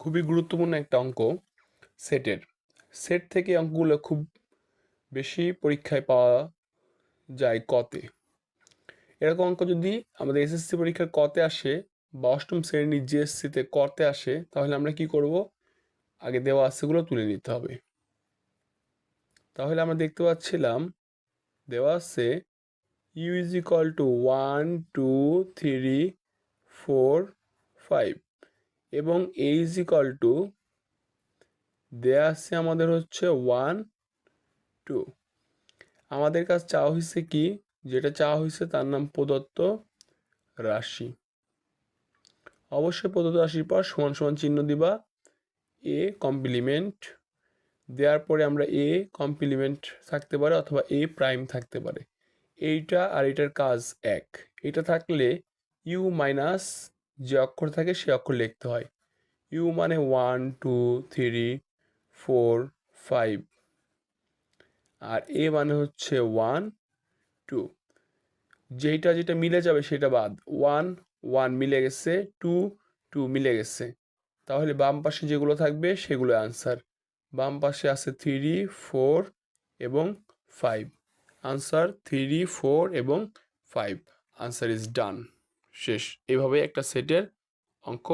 খুবই গুরুত্বপূর্ণ একটা অঙ্ক সেটের। সেট থেকে অঙ্কগুলো খুব বেশি পরীক্ষায় পাওয়া যায় কতে। এরকম অঙ্ক যদি আমাদের এসএসসি পরীক্ষার কতে আসে বা অষ্টম শ্রেণির জিএসসিতে করতে আসে, তাহলে আমরা কি করব? আগে দেওয়া আছেগুলো তুলে নিতে হবে। তাহলে আমরা দেখতে পাচ্ছিলাম, দেওয়া আছে U is equal to one two three four five এবং এ ইজ ইকাল টু দেয়া আসছে আমাদের হচ্ছে ওয়ান টু আমাদের কাছে চাওয়া হয়েছে কি? যেটা চাওয়া হয়েছে তার নাম প্রদত্ত রাশি। অবশ্যই প্রদত্ত রাশির পর সমান সমান চিহ্ন দিবা। এ কমপ্লিমেন্ট দেওয়ার পরে আমরা এ কমপ্লিমেন্ট থাকতে পারে অথবা এ প্রাইম থাকতে পারে। এইটা আর এটার কাজ এক। এটা থাকলে ইউ মাইনাস যে অক্ষর থাকে সে অক্ষর লিখতে হয়। ইউ মানে one two three four five R A মানে হচ্ছে ওয়ান টু যেটা যেটা মিলে যাবে সেটা বাদ। ওয়ান ওয়ান মিলে গেছে টু টু মিলে গেছে। তাহলে বাম পাশে যেগুলো থাকবে সেগুলো আনসার বাম পাশে আছে থ্রি ফোর এবং ফাইভ আনসার থ্রি ফোর এবং ফাইভ আনসার ইজ ডান শেষ। এভাবে একটা সেটের অঙ্ক